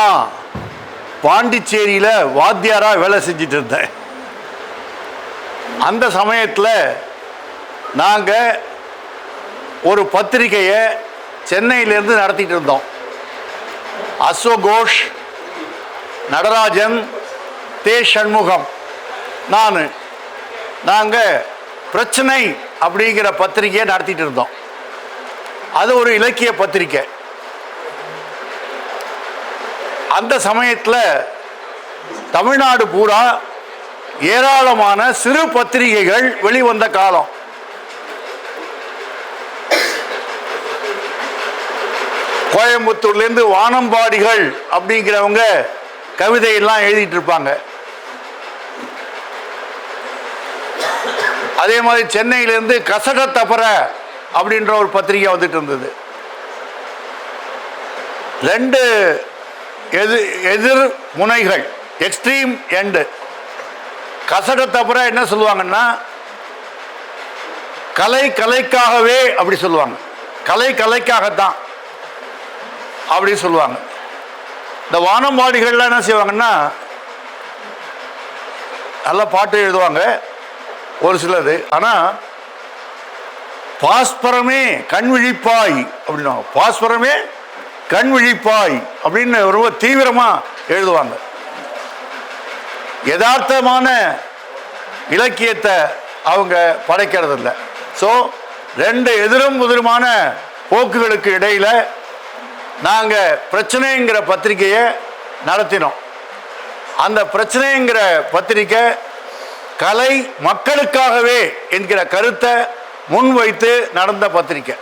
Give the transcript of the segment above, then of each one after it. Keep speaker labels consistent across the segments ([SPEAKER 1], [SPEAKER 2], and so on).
[SPEAKER 1] நான் பாண்டிச்சேரியில் வாத்தியாராக வேலை செஞ்சிட்டு இருந்தேன். அந்த சமயத்தில் நாங்கள் ஒரு பத்திரிகையை சென்னையிலேருந்து நடத்திட்டு இருந்தோம். அஸ்வகோஷ் நடராஜன் தே. சண்முகம் நான். நாங்கள் பிரச்சனை அப்படிங்கிற பத்திரிகையை நடத்திட்டு இருந்தோம். அது ஒரு இலக்கிய பத்திரிக்கை அந்த சமயத்தில் தமிழ்நாடு பூரா ஏராளமான சிறு பத்திரிகைகள் வெளிவந்த காலம். கோயம்புத்தூர்லேருந்து வானம்பாடிகள் அப்படிங்கிறவங்க கவிதையெல்லாம் எழுதிட்டு இருப்பாங்க அதே மாதிரி சென்னையிலேருந்து கசட தப்பற அப்படின்ற ஒரு பத்திரிகை வந்துட்டு இருந்தது. ரெண்டு எது எதிர் முனைகள் எக்ஸ்ட்ரீம் எண்டு கசட தப்பற என்ன சொல்லுவாங்கன்னா கலை கலைக்காகவே அப்படி சொல்லுவாங்க. கலை கலைக்காகத்தான் அப்படி சொல்லுவாங்க. இந்த வானம்பாடிகள்லாம் என்ன செய்வாங்கன்னா நல்ல பாட்டு எழுதுவாங்க ஒரு சிலது. ஆனால் பாஸ்பரமே கண் விழிப்பாய் அப்படின்னுவாங்க. பாஸ்பரமே கண் விழிப்பாய் அப்படின்னு ரொம்ப தீவிரமாக எழுதுவாங்க. யதார்த்தமான இலக்கியத்தை அவங்க படைக்கிறது இல்லை ஸோ ரெண்டு எதிரும் எதிருமான போக்குகளுக்கு இடையில் நாங்கள் பிரச்சனைங்கிற பத்திரிகையை நடத்தினோம். அந்த பிரச்சனைங்கிற பத்திரிக்கை கலை மக்களுக்காகவே என்கிற கருத்தை முன்வைத்து நடந்த பத்திரிக்கை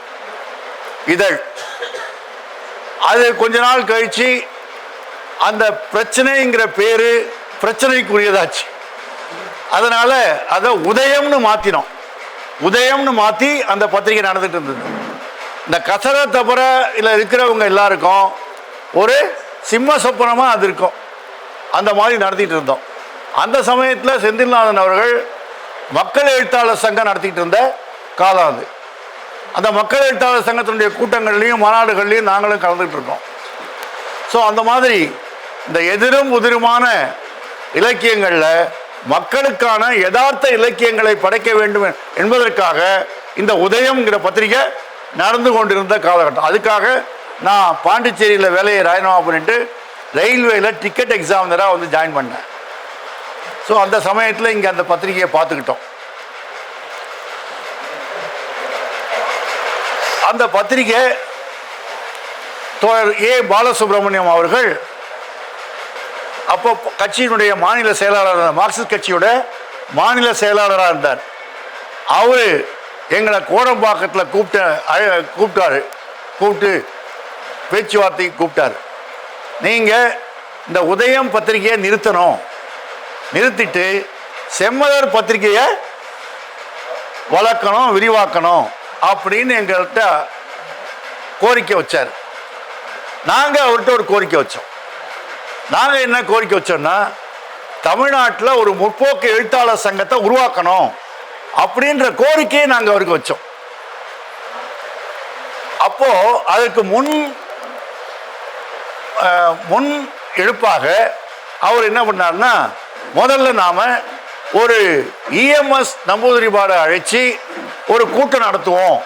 [SPEAKER 1] இதழ். அது கொஞ்ச நாள் கழிச்சு அந்த பிரச்சனைங்கிற பேரு பிரச்சனைக்குரியதாச்சு. அதனால அதை உதயம்னு மாத்தினோம். உதயம்னு மாத்தி அந்த பத்திரிகை நடந்துட்டு இருந்தது. இந்த கசர தப்புற இல்லை இருக்கிறவங்க எல்லாருக்கும் ஒரு சிம்ம சொப்பனமா அது இருக்கும். அந்த மாதிரி நடத்திட்டு இருந்தோம். அந்த சமயத்தில் செந்தில்நாதன் அவர்கள் மக்கள் எழுத்தாளர் சங்கம் நடத்திட்டு இருந்த காலம் அது. அந்த மக்கள் எழுத்தாளர் சங்கத்தினுடைய கூட்டங்கள்லையும் மாநாடுகள்லையும் நாங்களும் கலந்துகிட்டு இருக்கோம் ஸோ அந்த மாதிரி இந்த எதிரும் உதிருமான இலக்கியங்களில் மக்களுக்கான யதார்த்த இலக்கியங்களை படைக்க வேண்டும் என்பதற்காக இந்த உதயம்ங்கிற பத்திரிகை நடந்து கொண்டிருந்த காலகட்டம். அதுக்காக நான் பாண்டிச்சேரியில் வேலையை ராஜினாமா பண்ணிட்டு ரயில்வேயில் டிக்கெட் எக்ஸாமினராக வந்து ஜாயின் பண்ணேன். ஸோ அந்த சமயத்தில் இங்கே அந்த பத்திரிகையை பார்த்துக்கிட்டோம். அந்த பத்திரிகை தோழர் ஏ. பாலசுப்ரமணியம் அவர்கள் அப்போ கட்சியினுடைய மாநில செயலாளர் மார்க்சிஸ்ட் கட்சியோட மாநில செயலாளராக இருந்தார். அவர் எங்களை கோடம்பாக்கத்தில் கூப்பிட்ட அழ- கூப்பிட்டாரு. கூப்பிட்டு பேச்சுவார்த்தைக்கு கூப்பிட்டாரு. நீங்கள் இந்த உதயம் பத்திரிகையை நிறுத்தணும். நிறுத்திட்டு செம்மலர் பத்திரிகையை வளர்க்கணும் விரிவாக்கணும். அப்படின்னு எங்கள்கிட்ட கோரிக்கை வச்சார். நாங்கள் அவர்கிட்ட ஒரு கோரிக்கை வச்சோம். நாங்கள் என்ன கோரிக்கை வச்சோம்னா தமிழ்நாட்டில் ஒரு முற்போக்கு எழுத்தாளர் சங்கத்தை உருவாக்கணும் அப்படின்ற கோரிக்கையை நாங்கள் அவருக்கு வச்சோம். அப்போ அதுக்கு முன் முன் எழுப்பாக அவர் என்ன பண்ணார்னா முதல்ல நாம ஒரு இஎம்எஸ் நம்பூதிரிபாடை அழைச்சி ஒரு கூட்டம் நடத்துவோம்.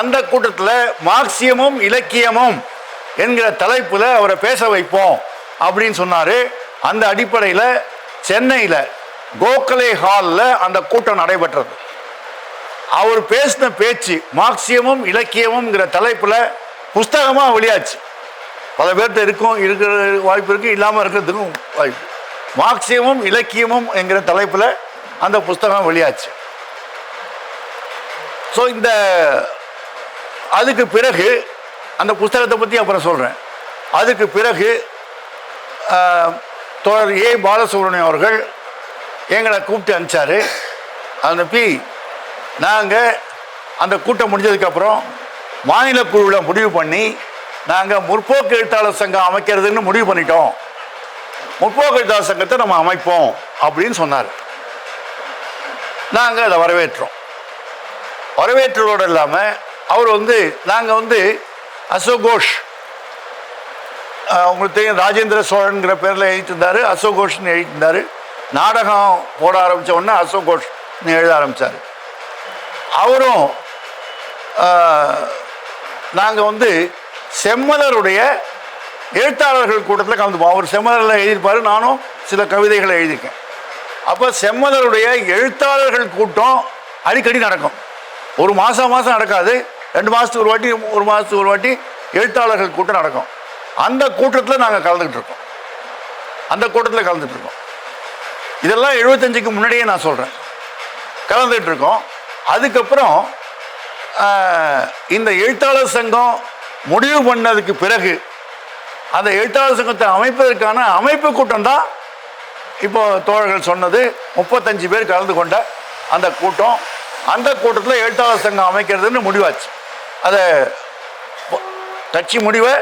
[SPEAKER 1] அந்த கூட்டத்தில் மார்க்சியமும் இலக்கியமும் என்கிற தலைப்பில் அவரை பேச வைப்போம் அப்படின்னு சொன்னார். அந்த அடிப்படையில் சென்னையில் கோகலே ஹாலில் அந்த கூட்டம் நடைபெற்றது. அவர் பேசின பேச்சு மார்க்சியமும் இலக்கியமும்ங்கிற தலைப்பில் புஸ்தகமாக வெளியாச்சு. பல பேர்கிட்ட இருக்கும் இருக்கிற வாய்ப்பு இருக்குது இல்லாமல் இருக்கிறதுக்கும் வாய்ப்பு. மார்க்சியமும் இலக்கியமும் என்கிற தலைப்பில் அந்த புஸ்தகம் வெளியாச்சு. ஸோ இந்த அதுக்கு பிறகு அந்த புஸ்தகத்தை பற்றி அப்புறம் சொல்கிறேன் அதுக்கு பிறகு ஆஹ், தோழர் ஏ. பாலசுப்ரமணியம் அவர்கள் எங்களை கூப்பிட்டு அனுப்பிச்சாரு. அனுப்பி நாங்கள் அந்த கூட்டம் முடிஞ்சதுக்கப்புறம் மாநில குழுவில் முடிவு பண்ணி நாங்கள் முற்போக்கு எழுத்தாளர் சங்கம் அமைக்கிறதுன்னு முடிவு பண்ணிட்டோம். முற்போக்கு எழுத்தாளர் சங்கத்தை நம்ம அமைப்போம் அப்படின்னு சொன்னார். நாங்கள் அதை வரவேற்றோம். வரவேற்றதோடு இல்லாமல் அவர் வந்து நாங்கள் வந்து அசோகோஷ் உங்களுக்கு தெரியும் ராஜேந்திர சோழன்கிற பேரில் எழுதிருந்தார் அசோகோஷ்னு எழுதியிருந்தார் நாடகம் போட ஆரம்பித்த உடனே அசோகோஷ்னு எழுத ஆரம்பித்தார் அவரும் நாங்கள் வந்து செம்மலருடைய எழுத்தாளர்கள் கூட்டத்தில் கலந்துப்போம். அவர் செம்மலரில் எழுதியிருப்பார் நானும் சில கவிதைகளை எழுதியிருக்கேன். அப்போ செம்மலருடைய எழுத்தாளர்கள் கூட்டம் அடிக்கடி நடக்கும். ஒரு மாதம் மாதம் நடக்காது. ரெண்டு மாதத்துக்கு ஒரு வாட்டி ஒரு மாதத்துக்கு ஒரு வாட்டி எழுத்தாளர்கள் கூட்டம் நடக்கும். அந்த கூட்டத்தில் நாங்கள் கலந்துக்கிட்டு இருக்கோம். அந்த கூட்டத்தில் கலந்துட்டு இருக்கோம். இதெல்லாம் எழுபத்தஞ்சுக்கு முன்னாடியே நான் சொல்கிறேன் கலந்துகிட்டு இருக்கோம். அதுக்கப்புறம் இந்த எழுத்தாளர் சங்கம் முடிவு பண்ணதுக்கு பிறகு அந்த எழுத்தாளர் சங்கத்தை அமைப்பதற்கான அமைப்பு கூட்டம் தான் இப்போ தோழர்கள் சொன்னது. முப்பத்தஞ்சு பேர் கலந்து கொண்ட அந்த கூட்டம். அந்த கூட்டத்தில் எழுத்தாளர் சங்கம் அமைக்கிறதுன்னு முடிவாச்சு. அதை கட்சி முடிவை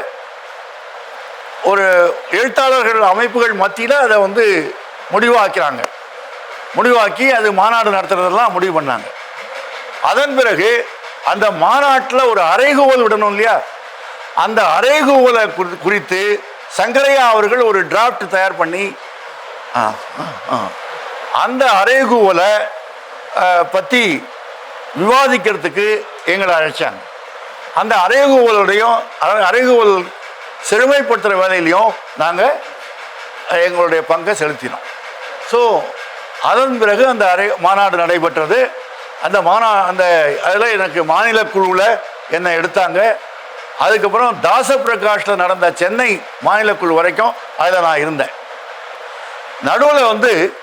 [SPEAKER 1] ஒரு எழுத்தாளர்கள் அமைப்புகள் மத்தியில் அதை வந்து முடிவாக்கிறாங்க. முடிவாக்கி அது மாநாடு நடத்துறதெல்லாம் முடிவு பண்ணாங்க. அதன் பிறகு அந்த மாநாட்டில் ஒரு அறைகூவல் விடணும் இல்லையா? அந்த அறைகூவலை குறி- குறித்து சங்கரையா அவர்கள் ஒரு டிராஃப்ட் தயார் பண்ணி ஆ, ஆ, ஆ. அந்த அறைகூவலை பற்றி விவாதிக்கிறதுக்கு எங்களை அழைச்சாங்க. அந்த அறைகூவலுடையும் அ- அறைகூவல் செழுமைப்படுத்துகிற வேலையிலையும் நாங்கள் எங்களுடைய பங்கை செலுத்தினோம். ஸோ அதன் பிறகு அந்த அறை மாநாடு நடைபெற்றது. அந்த மாநா அந்த அதில் எனக்கு மாநில குழுவில் என்னை எடுத்தாங்க. அதுக்கப்புறம் தாச பிரகாஷில் நடந்த சென்னை மாநில குழு வரைக்கும் அதில் நான் இருந்தேன். நடுவில் வந்து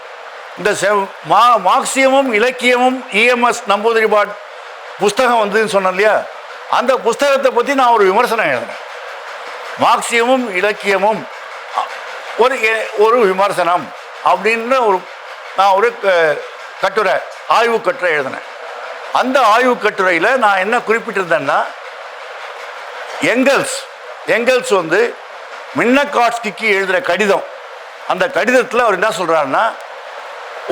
[SPEAKER 1] இந்த செவ் மா மார்க்சியமும் இலக்கியமும் இஎம்எஸ் நம்பூதிரிபாட் புஸ்தகம் வந்ததுன்னு சொன்னேன் இல்லையா? அந்த புஸ்தகத்தை பற்றி நான் ஒரு விமர்சனம் எழுதினேன் மார்க்சியமும் இலக்கியமும் ஒரு எ- ஒரு விமர்சனம் அப்படின்ற ஒரு நான் ஒரு க- கட்டுரை ஆய்வு கட்டுரை எழுதினேன். அந்த ஆய்வு கட்டுரையில் நான் என்ன குறிப்பிட்டிருந்தேன்னா எங்கல்ஸ் எங்கல்ஸ் வந்து மின்னகாட்ஸ்கிக்கு எழுதுகிற கடிதம். அந்த கடிதத்தில் அவர் என்ன சொல்கிறாருன்னா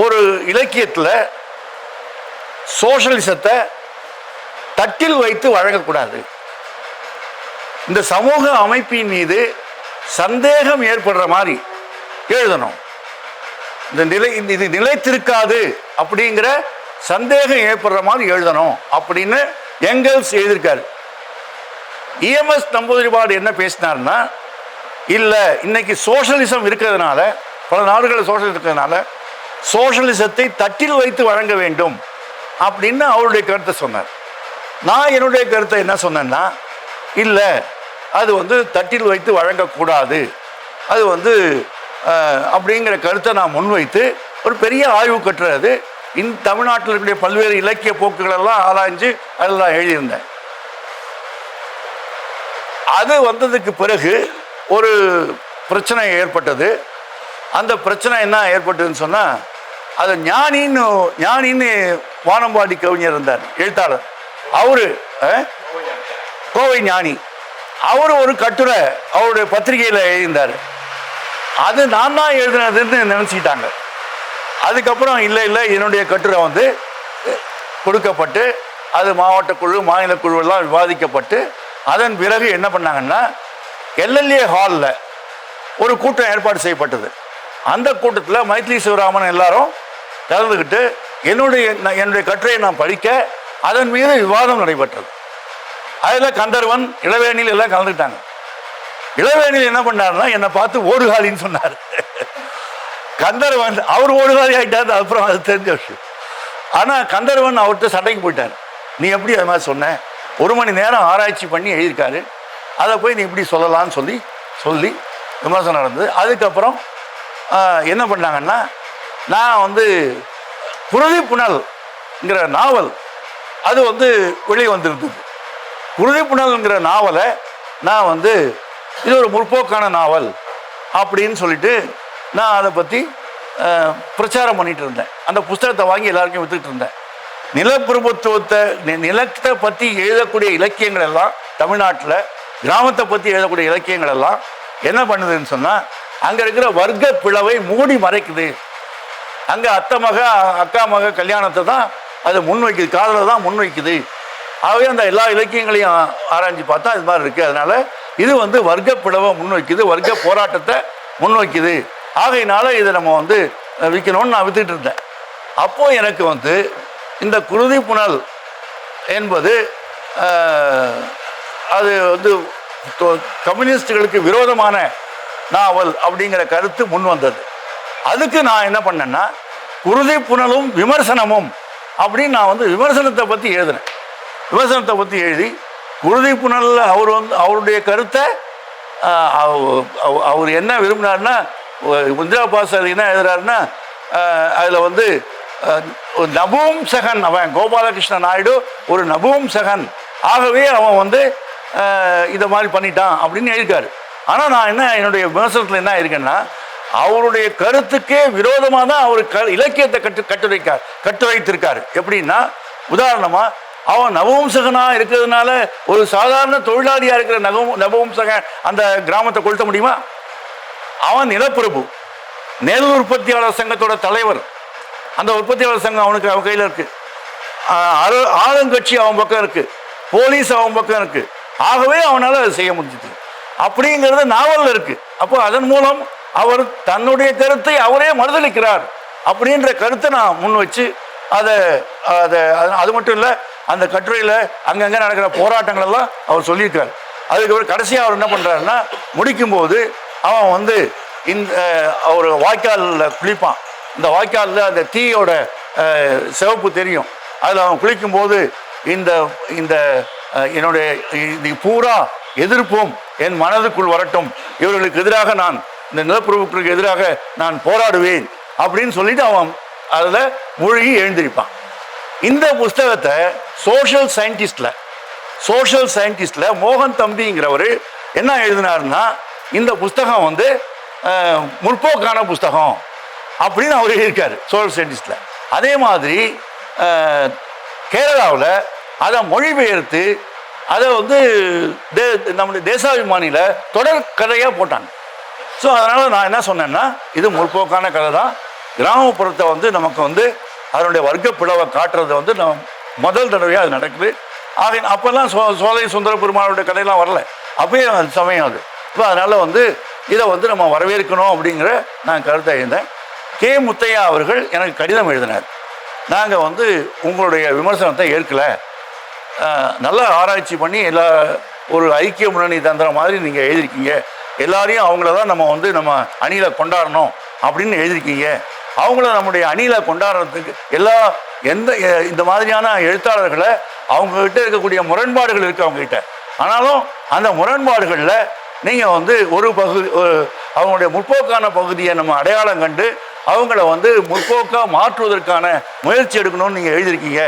[SPEAKER 1] ஒரு இலக்கியத்தில் சோஷலிசத்தை தட்டில் வைத்து வழங்கக்கூடாது. இந்த சமூக அமைப்பின் மீது சந்தேகம் ஏற்படுற மாதிரி எழுதணும். இந்த நிலை இந்த இது நிலைத்திருக்காது அப்படிங்கிற சந்தேகம் ஏற்படுற மாதிரி எழுதணும் அப்படின்னு எங்கல்ஸ் எழுதியிருக்காரு. இஎம்எஸ் நம்பூதிரிபாடு என்ன பேசினார்னா இல்லை இன்னைக்கு சோஷலிசம் இருக்கிறதுனால பல நாடுகளில் சோஷலிசம் இருக்கிறதுனால சோஷலிசத்தை தட்டில் வைத்து வழங்க வேண்டும் அப்படின்னு அவருடைய கருத்தை சொன்னார். நான் என்னுடைய கருத்தை என்ன சொன்னேன்னா இல்லை அது வந்து தட்டில் வைத்து வழங்கக்கூடாது. அது வந்து அப்படிங்கிற கருத்தை நான் முன்வைத்து ஒரு பெரிய ஆய்வு கட்டுறது. இந் தமிழ்நாட்டில் இருக்கக்கூடிய பல்வேறு இலக்கிய போக்குகளெல்லாம் ஆராய்ஞ்சு அதெல்லாம் எழுதியிருந்தேன். அது வந்ததுக்கு பிறகு ஒரு பிரச்சனை ஏற்பட்டது. அந்த பிரச்சனை என்ன ஏற்பட்டுன்னு சொன்னால் அது ஞானின்னு ஞானின்னு வானம்பாடி கவிஞர் இருந்தார் எழுத்தாளர். அவரு கோவை ஞானி. அவர் ஒரு கட்டுரை அவருடைய பத்திரிகையில் எழுதியிருந்தார். அது நான் தான் எழுதுனதுன்னு நினச்சிக்கிட்டாங்க. அதுக்கப்புறம் இல்லை இல்லை என்னுடைய கட்டுரை வந்து கொடுக்கப்பட்டு அது மாவட்ட குழு மாநில குழுவெல்லாம் விவாதிக்கப்பட்டு அதன் பிறகு என்ன பண்ணாங்கன்னா எல்எல்ஏ ஹாலில் ஒரு கூட்டம் ஏற்பாடு செய்யப்பட்டது. அந்த கூட்டத்தில் மைத்ரி சிவராமன் எல்லாரும் கலந்துக்கிட்டு என்னுடைய என்னுடைய கட்டுரையை நான் படிக்க அதன் மீது விவாதம் நடைபெற்றது. அதில் கந்தர்வன் இளவேணியில் எல்லாம் கலந்துக்கிட்டாங்க. இளவேணியில் என்ன பண்ணாருன்னா என்னை பார்த்து ஓடுகாலின்னு சொன்னார். கந்தர்வன் அவர் ஓடுகாலி ஆகிட்டார் அப்புறம் அது தெரிஞ்ச விஷயம். ஆனால் கந்தர்வன் அவர்கிட்ட சண்டைக்கு போயிட்டார். நீ எப்படி அது மாதிரி சொன்ன? ஒரு மணி நேரம் ஆராய்ச்சி பண்ணி எழுதியிருக்காரு. அதை போய் நீ இப்படி சொல்லலாம்னு சொல்லி சொல்லி விமர்சனம் நடந்தது. அதுக்கப்புறம் என்ன பண்ணாங்கன்னா நான் வந்து குருதி புனல்ங்கிற நாவல் அது வந்து வெளியே வந்திருந்தது. குருதி புனல்ங்கிற நாவலை நான் வந்து இது ஒரு முற்போக்கான நாவல் அப்படின்னு சொல்லிட்டு நான் அதை பற்றி பிரச்சாரம் பண்ணிட்டு இருந்தேன். அந்த புஸ்தகத்தை வாங்கி எல்லாருக்கும் வித்துட்டு இருந்தேன். நிலப்பிரபுத்துவத்தை நிலத்தை பற்றி எழுதக்கூடிய இலக்கியங்கள் எல்லாம் தமிழ்நாட்டில் கிராமத்தை பற்றி எழுதக்கூடிய இலக்கியங்கள் எல்லாம் என்ன பண்ணுதுன்னு சொன்னால் அங்கே இருக்கிற வர்க்க பிளவை மூடி மறைக்குது. அங்கே அத்தை மக அக்கா மக கல்யாணத்தை தான் அது முன்வைக்குது. காதலை தான் முன்வைக்குது. ஆகவே அந்த எல்லா இலக்கியங்களையும் ஆராய்ஞ்சு பார்த்தா இது மாதிரி இருக்குது அதனால் இது வந்து வர்க்க பிளவை முன்வைக்குது வர்க்க போராட்டத்தை முன்வைக்குது. ஆகையினால இதை நம்ம வந்து விற்கணும்னு நான் வித்துட்டு இருந்தேன். அப்போ எனக்கு வந்து இந்த குருதி புனல் என்பது அது வந்து கம்யூனிஸ்டுகளுக்கு விரோதமான நாவல் அப்படிங்கிற கருத்து முன் வந்தது. அதுக்கு நான் என்ன பண்ணேன்னா குருதி புனலும் விமர்சனமும் அப்படின்னு நான் வந்து விமர்சனத்தை பற்றி எழுதினேன். விமர்சனத்தை பற்றி எழுதி குருதி புனலில் அவர் வந்து அவருடைய கருத்தை அவர் என்ன விரும்பினார்னா இந்திரா பாசாரி என்ன எழுதுறாருன்னா அதில் வந்து நபும் சகன் அவன் கோபாலகிருஷ்ண நாயுடு ஒரு நபும்சகன் ஆகவே அவன் வந்து இதை மாதிரி பண்ணிட்டான் அப்படின்னு எழுதியிருக்காரு. ஆனால் நான் என்ன என்னுடைய விமர்சனத்தில் என்ன இருக்கேன்னா அவருடைய கருத்துக்கே விரோதமாக தான் அவர் க இலக்கியத்தை கட்டு கட்டுரைக்கார் கட்டுரைத்திருக்காரு. எப்படின்னா உதாரணமாக அவன் நவவம்சகனாக இருக்கிறதுனால ஒரு சாதாரண தொழிலாளியாக இருக்கிற நவ நவவம்சகன் அந்த கிராமத்தை கொளுத்த முடியுமா? அவன் நிலப்பிரபு. நெல் உற்பத்தியாளர் சங்கத்தோட தலைவர். அந்த உற்பத்தியாளர் சங்கம் அவனுக்கு அவன் கையில் இருக்குது ஆளுங்கட்சி அவன் பக்கம் இருக்குது போலீஸ் அவன் பக்கம் இருக்குது ஆகவே அவனால் அதை செய்ய முடிஞ்சுது. அப்படிங்கிறது நாவலில் இருக்கு. அப்போ அதன் மூலம் அவர் தன்னுடைய கருத்தை அவரே மறுதளிக்கிறார் அப்படின்ற கருத்தை நான் முன் வச்சு அதை அதை அது- அது மட்டும் இல்லை அந்த கட்டுரையில் அங்கங்கே நடக்கிற போராட்டங்கள் எல்லாம் அவர் சொல்லியிருக்கார். அதுக்கப்புறம் கடைசியாக அவர் என்ன பண்ணுறாருன்னா முடிக்கும்போது அவன் வந்து இந்த ஒரு வாய்க்காலில் குளிப்பான். இந்த வாய்க்காலில் அந்த தீயோட சிவப்பு தெரியும். அதில் அவன் குளிக்கும்போது இந்த இந்த என்னுடைய இது பூரா எதிர்ப்போம் என் மனதுக்குள் வரட்டும். இவர்களுக்கு எதிராக நான் இந்த நிலப்பிரபுக்களுக்கு எதிராக நான் போராடுவேன் அப்படின்னு சொல்லிட்டு அவன் அதில் மூழ்கி எழுந்திருப்பான். இந்த புஸ்தகத்தை சோஷியல் சயின்டிஸ்டில் சோஷியல் சயின்டிஸ்டில் மோகன் தம்பிங்கிறவர் என்ன எழுதினாருன்னா இந்த புஸ்தகம் வந்து முற்போக்கான புஸ்தகம் அப்படின்னு அவர் எழுதியிருக்காரு சோஷியல் சயின்டிஸ்டில் அதே மாதிரி கேரளாவில் அதை மொழிபெயர்த்து அதை வந்து தே நம்முடைய தேசாபிமானியில் தொடர் கதையாக போட்டாங்க. ஸோ அதனால் நான் என்ன சொன்னேன்னா இது முற்போக்கான கதை தான் கிராமப்புறத்தை வந்து நமக்கு வந்து அதனுடைய வர்க்க பிளவை காட்டுறது வந்து நம்ம முதல் தடவையாக அது நடக்குது. ஆக அப்போல்லாம் சோ சோலை சுந்தர கதையெல்லாம் வரல. அப்பயும் அது சமயம் அது. இப்போ அதனால் வந்து இதை வந்து நம்ம வரவேற்கணும் அப்படிங்கிற நான் கருத்தை எழுந்தேன். கே. முத்தையா அவர்கள் எனக்கு கடிதம் எழுதினார். நாங்கள் வந்து உங்களுடைய விமர்சனத்தை ஏற்கலை. நல்லா ஆராய்ச்சி பண்ணி எல்லா ஒரு ஐக்கிய முன்னணி தந்திர மாதிரி நீங்கள் எழுதியிருக்கீங்க. எல்லாரையும் அவங்கள தான் நம்ம வந்து நம்ம அணியில் கொண்டாடணும் அப்படின்னு எழுதியிருக்கீங்க. அவங்கள நம்முடைய அணியில் கொண்டாடுறதுக்கு எல்லா எந்த இந்த மாதிரியான எழுத்தாளர்களை அவங்கக்கிட்ட இருக்கக்கூடிய முரண்பாடுகள் இருக்குது அவங்ககிட்ட. ஆனாலும் அந்த முரண்பாடுகளில் நீங்கள் வந்து ஒரு பகுதி அவங்களுடைய முற்போக்கான பகுதியை நம்ம அடையாளம் கண்டு அவங்கள வந்து முற்போக்காக மாற்றுவதற்கான முயற்சி எடுக்கணும்னு நீங்கள் எழுதியிருக்கீங்க.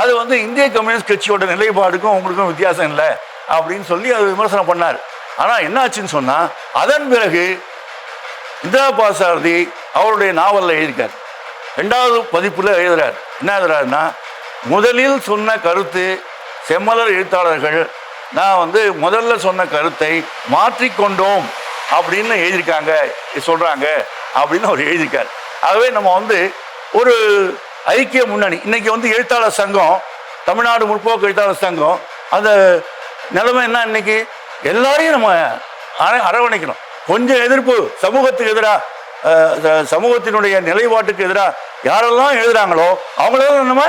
[SPEAKER 1] அது வந்து இந்திய கம்யூனிஸ்ட் கட்சியோட நிலைப்பாடுக்கும் உங்களுக்கும் வித்தியாசம் இல்லை அப்படின்னு சொல்லி அது விமர்சனம் பண்ணார். ஆனால் என்னாச்சுன்னு சொன்னால் அதன் பிறகு இந்திரா பாசாரதி அவருடைய நாவலில் எழுதியிருக்கார். ரெண்டாவது பதிப்பில் எழுதுறார். என்ன எழுதுறாருன்னா முதலில் சொன்ன கருத்து செம்மலர் எழுத்தாளர்கள் நான் வந்து முதல்ல சொன்ன கருத்தை மாற்றிக்கொண்டோம் அப்படின்னு எழுதியிருக்காங்க சொல்கிறாங்க அப்படின்னு அவர் எழுதியிருக்கார். ஆகவே நம்ம வந்து ஒரு ஐக்கிய முன்னணி. இன்னைக்கு வந்து எழுத்தாளர் சங்கம் தமிழ்நாடு முற்போக்கு எழுத்தாளர் சங்கம் அந்த நிலைமை என்ன இன்னைக்கு? எல்லாரையும் நம்ம அரவணைக்கணும். கொஞ்சம் எதிர்ப்பு சமூகத்துக்கு எதிராக சமூகத்தினுடைய நிலைப்பாட்டுக்கு எதிராக யாரெல்லாம் எழுதுறாங்களோ அவங்களெல்லாம் நம்ம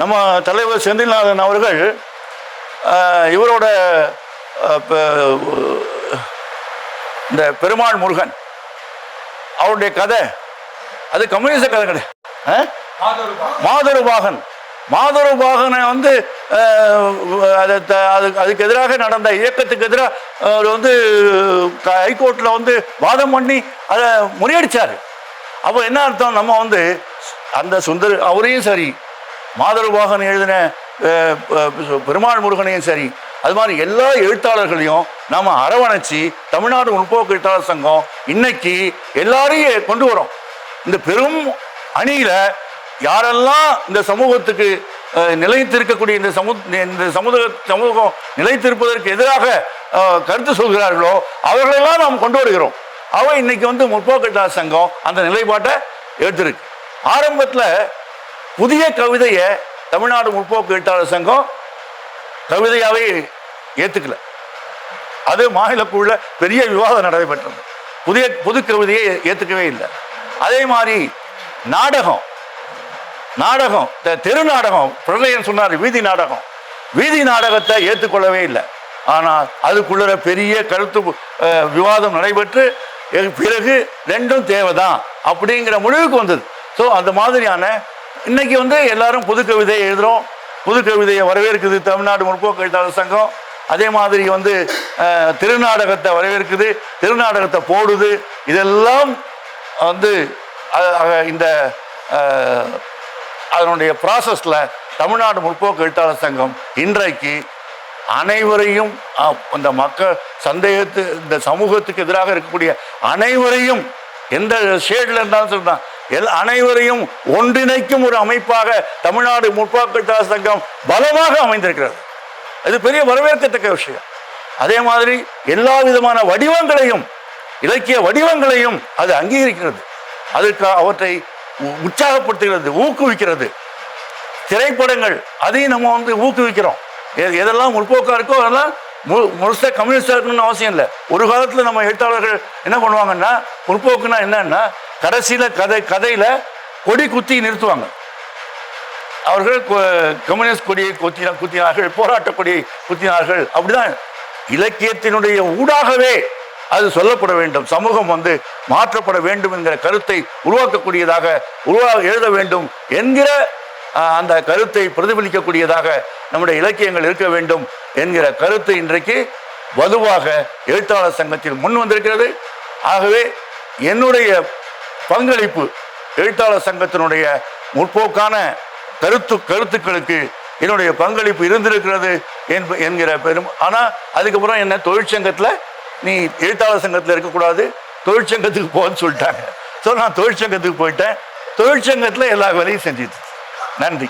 [SPEAKER 1] நம்ம தலைவர் செந்தில்நாதன் அவர்கள் இவரோட இந்த பெருமாள் முருகன் அவருடைய கதை அது கம்யூனிச கதை கிடையாது. ஆ? மாதருபாகன். மாதருபாகனை வந்து அதை த- அதுக்கு எதிராக நடந்த இயக்கத்துக்கு எதிராக அவர் வந்து க- ஹைகோர்ட்டில் வந்து வாதம் பண்ணி அதை முறியடிச்சார். அப்போ என்ன அர்த்தம்? நம்ம வந்து அந்த சுந்தர் அவரையும் சரி மாதருபாகன் எழுதின பெருமாள் முருகனையும் சரி அது மாதிரி எல்லா எழுத்தாளர்களையும் நாம் அரவணைச்சி தமிழ்நாடு முற்போக்கு எழுத்தாளர் சங்கம் இன்னைக்கு எல்லாரையும் கொண்டு வரோம். இந்த பெரும் அணியில யாரெல்லாம் இந்த சமூகத்துக்கு நிலைத்திருக்கக்கூடிய இந்த சமூ இந்த சமூக சமூகம் நிலைத்திருப்பதற்கு எதிராக கருத்து சொல்கிறார்களோ அவர்களெல்லாம் நாம் கொண்டு வருகிறோம். அவ இன்னைக்கு வந்து முற்போக்கு சங்கம் அந்த நிலைப்பாட்டை எடுத்திருக்கு. ஆரம்பத்தில் புதிய கவிதையை தமிழ்நாடு முற்போக்கு எழுத்தாளர் சங்கம் கவிதையாவே ஏற்றுக்கல அது மாநிலக்குள்ள பெரிய விவாதம் நடைபெற்றது. புதிய புது கவிதையை ஏற்றுக்கவே இல்லை. அதே மாதிரி நாடகம். நாடகம் இந்த தெரு நாடகம் பிரளயன் சொன்னார் வீதி நாடகம். வீதி நாடகத்தை ஏற்றுக்கொள்ளவே இல்லை. ஆனால் அதுக்குள்ள பெரிய கருத்து விவாதம் நடைபெற்று பிறகு ரெண்டும் தேவைதான் அப்படிங்கிற முடிவுக்கு வந்தது. ஸோ அந்த மாதிரியான இன்னைக்கு வந்து எல்லாரும் புது கவிதையை எழுதுறோம். புது கவிதையை வரவேற்குது தமிழ்நாடு முற்போக்கு எழுத்தாளர் சங்கம். அதே மாதிரி வந்து திருநாடகத்தை வரவேற்குது திருநாடகத்தை போடுது. இதெல்லாம் வந்து இந்த அதனுடைய ப்ராசஸில் தமிழ்நாடு முற்போக்கு எழுத்தாளர் சங்கம் இன்றைக்கு அனைவரையும் இந்த மக்கள் சந்தேகத்து இந்த சமூகத்துக்கு எதிராக இருக்கக்கூடிய அனைவரையும் எந்த ஷேடில் இருந்தாலும் சொல்றான் எல் அனைவரையும் ஒன்றிணைக்கும் ஒரு அமைப்பாக தமிழ்நாடு முற்போக்கு எழுத்தாளர் சங்கம் பலமாக அமைந்திருக்கிறது. அது பெரிய வரவேற்கத்தக்க விஷயம். அதே மாதிரி எல்லா விதமான வடிவங்களையும் இலக்கிய வடிவங்களையும் அது அங்கீகரிக்கிறது. அதற்கு அவற்றை உ- உற்சாகப்படுத்துகிறது ஊக்குவிக்கிறது. திரைப்படங்கள் அதையும் நம்ம வந்து ஊக்குவிக்கிறோம். எதெல்லாம் முற்போக்கா இருக்கோ அதெல்லாம் மு முழுசா கம்யூனிஸ்டாக இருக்கணும்னு அவசியம் இல்லை. ஒரு காலத்தில் நம்ம எழுத்தாளர்கள் என்ன பண்ணுவாங்கன்னா முற்போக்குனா என்னன்னா கடைசியில் கதை கதையில் கொடி குத்தி நிறுத்துவாங்க. அவர்கள் கொ- கம்யூனிஸ்ட் கொடியை கொத்தி குத்தினார்கள் போராட்ட கொடியை குத்தினார்கள். அப்படிதான் இலக்கியத்தினுடைய ஊடாகவே அது சொல்லப்பட வேண்டும். சமூகம் வந்து மாற்றப்பட வேண்டும் என்கிற கருத்தை உருவாக்கக்கூடியதாக உருவா எழுத வேண்டும் என்கிற அந்த கருத்தை பிரதிபலிக்கக்கூடியதாக நம்முடைய இலக்கியங்கள் இருக்க வேண்டும் என்கிற கருத்து இன்றைக்கு வலுவாக எழுத்தாளர் சங்கத்தில் முன் வந்திருக்கிறது. ஆகவே என்னுடைய பங்களிப்பு எழுத்தாளர் சங்கத்தினுடைய முற்போக்கான கருத்து கருத்துக்களுக்கு என்னுடைய பங்களிப்பு இருந்திருக்கிறது என்ப- என்கிற பெரும் ஆனால் அதுக்கப்புறம் என்ன தொழிற்சங்கத்தில் நீ எழுத்தாளர் சங்கத்தில் இருக்கக்கூடாது தொழிற்சங்கத்துக்கு போன்னு சொல்லிட்டாங்க. ஸோ நான் தொழிற்சங்கத்துக்கு போயிட்டேன். தொழிற்சங்கத்தில் எல்லா வேலையும் செஞ்சுட்டு நன்றி.